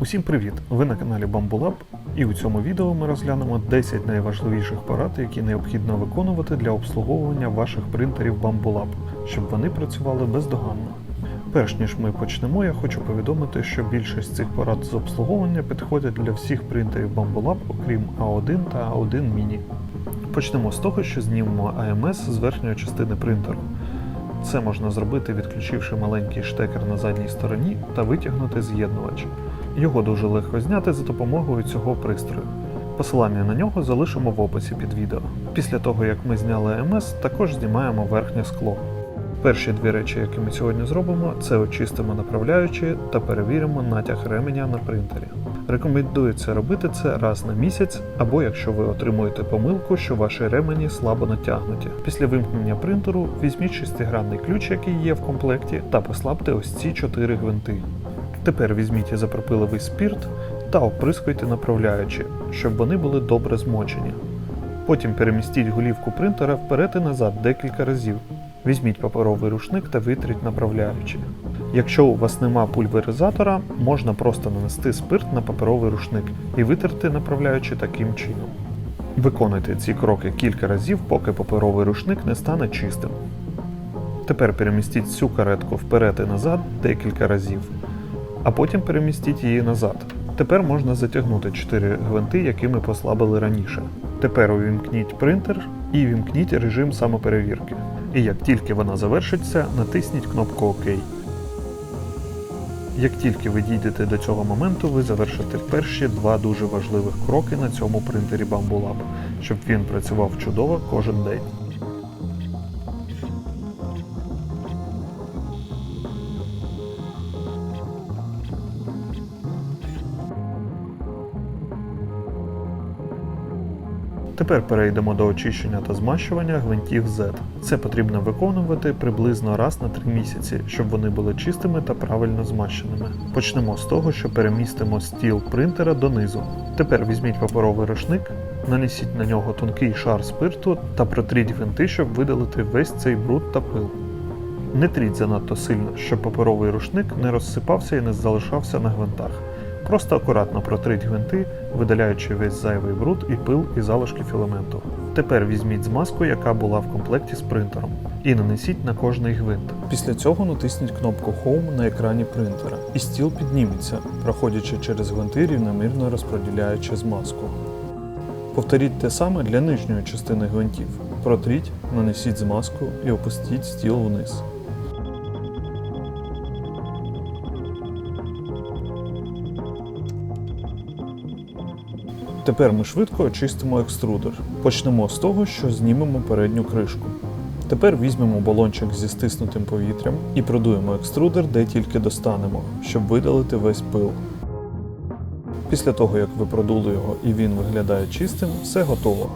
Усім привіт! Ви на каналі Bambulab і у цьому відео ми розглянемо 10 найважливіших порад, які необхідно виконувати для обслуговування ваших принтерів Bambulab, щоб вони працювали бездоганно. Перш ніж ми почнемо, я хочу повідомити, що більшість цих порад з обслуговування підходять для всіх принтерів Bambulab, окрім A1 та A1 Mini. Почнемо з того, що знімемо AMS з верхньої частини принтеру. Це можна зробити, відключивши маленький штекер на задній стороні та витягнути з'єднувач. Його дуже легко зняти за допомогою цього пристрою. Посилання на нього залишимо в описі під відео. Після того, як ми зняли АМС, також знімаємо верхнє скло. Перші дві речі, які ми сьогодні зробимо, це очистимо направляючі та перевіримо натяг ременя на принтері. Рекомендується робити це раз на місяць, або якщо ви отримуєте помилку, що ваші ремені слабо натягнуті. Після вимкнення принтеру візьміть шестигранний ключ, який є в комплекті, та послабте ось ці чотири гвинти. Тепер візьміть ізопропиловий спірт та оприскуйте направляючі, щоб вони були добре змочені. Потім перемістіть голівку принтера вперед і назад декілька разів. Візьміть паперовий рушник та витріть направляючі. Якщо у вас нема пульверизатора, можна просто нанести спирт на паперовий рушник і витерти направляючи таким чином. Виконуйте ці кроки кілька разів, поки паперовий рушник не стане чистим. Тепер перемістіть цю каретку вперед і назад декілька разів, а потім перемістіть її назад. Тепер можна затягнути 4 гвинти, які ми послабили раніше. Тепер увімкніть принтер і вімкніть режим самоперевірки. І як тільки вона завершиться, натисніть кнопку ОК. Як тільки ви дійдете до цього моменту, ви завершите перші два дуже важливих кроки на цьому принтері Bamboo Lab, щоб він працював чудово кожен день. Тепер перейдемо до очищення та змащування гвинтів Z. Це потрібно виконувати приблизно раз на 3 місяці, щоб вони були чистими та правильно змащеними. Почнемо з того, що перемістимо стіл принтера донизу. Тепер візьміть паперовий рушник, нанесіть на нього тонкий шар спирту та протріть гвинти, щоб видалити весь цей бруд та пил. Не тріть занадто сильно, щоб паперовий рушник не розсипався і не залишався на гвинтах. Просто акуратно протріть гвинти, видаляючи весь зайвий бруд і пил і залишки філаменту. Тепер візьміть змазку, яка була в комплекті з принтером, і нанесіть на кожний гвинт. Після цього натисніть кнопку Home на екрані принтера, і стіл підніметься, проходячи через гвинти рівномірно розподіляючи змазку. Повторіть те саме для нижньої частини гвинтів. Протріть, нанесіть змазку і опустіть стіл вниз. Тепер ми швидко очистимо екструдер. Почнемо з того, що знімемо передню кришку. Тепер візьмемо балончик зі стиснутим повітрям і продуємо екструдер, де тільки достанемо, щоб видалити весь пил. Після того, як ви продули його і він виглядає чистим, все готово.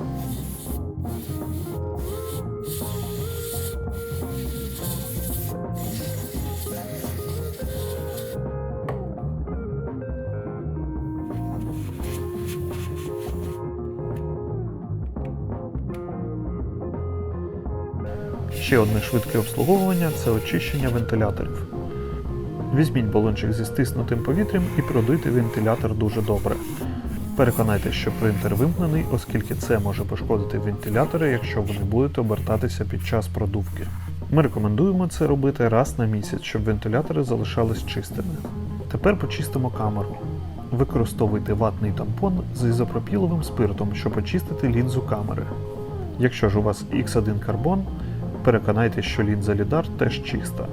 Ще одне швидке обслуговування це очищення вентиляторів. Візьміть балончик зі стиснутим повітрям і продуйте вентилятор дуже добре. Переконайтеся, що принтер вимкнений, оскільки це може пошкодити вентилятори, якщо ви не будете обертатися під час продувки. Ми рекомендуємо це робити раз на місяць, щоб вентилятори залишались чистими. Тепер почистимо камеру. Використовуйте ватний тампон з ізопропіловим спиртом, щоб очистити лінзу камери. Якщо ж у вас X1 карбон, переконайтеся, що лінза лідар теж чиста.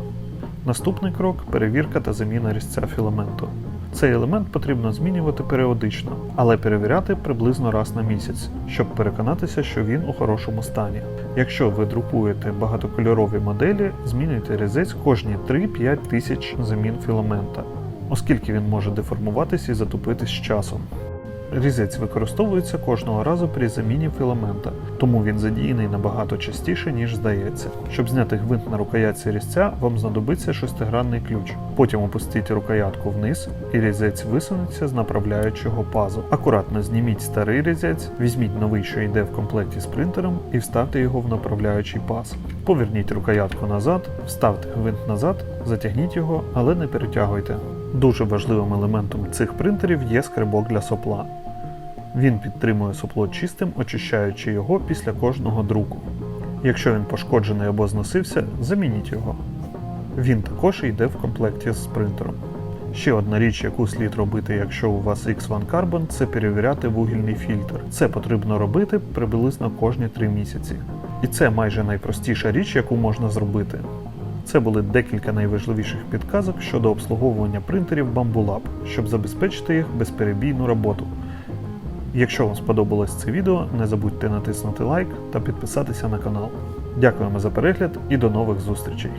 Наступний крок перевірка та заміна різця філаменту. Цей елемент потрібно змінювати періодично, але перевіряти приблизно раз на місяць, щоб переконатися, що він у хорошому стані. Якщо ви друкуєте багатокольорові моделі, змінюйте різець кожні 3-5 тисяч замін філамента, оскільки він може деформуватись і затупитись з часом. Різець використовується кожного разу при заміні філамента, тому він задіяний набагато частіше, ніж здається. Щоб зняти гвинт на рукоятці різця, вам знадобиться шестигранний ключ. Потім опустіть рукоятку вниз, і різець висунеться з направляючого пазу. Акуратно зніміть старий різець, візьміть новий, що йде в комплекті з принтером, і вставте його в направляючий паз. Поверніть рукоятку назад, вставте гвинт назад, затягніть його, але не перетягуйте. Дуже важливим елементом цих принтерів є скребок для сопла. Він підтримує сопло чистим, очищаючи його після кожного друку. Якщо він пошкоджений або зносився, замініть його. Він також йде в комплекті з принтером. Ще одна річ, яку слід робити, якщо у вас X1 Carbon, це перевіряти вугільний фільтр. Це потрібно робити приблизно кожні 3 місяці. І це майже найпростіша річ, яку можна зробити. Це були декілька найважливіших підказок щодо обслуговування принтерів Bambulab, щоб забезпечити їх безперебійну роботу. Якщо вам сподобалось це відео, не забудьте натиснути лайк та підписатися на канал. Дякуємо за перегляд і до нових зустрічей!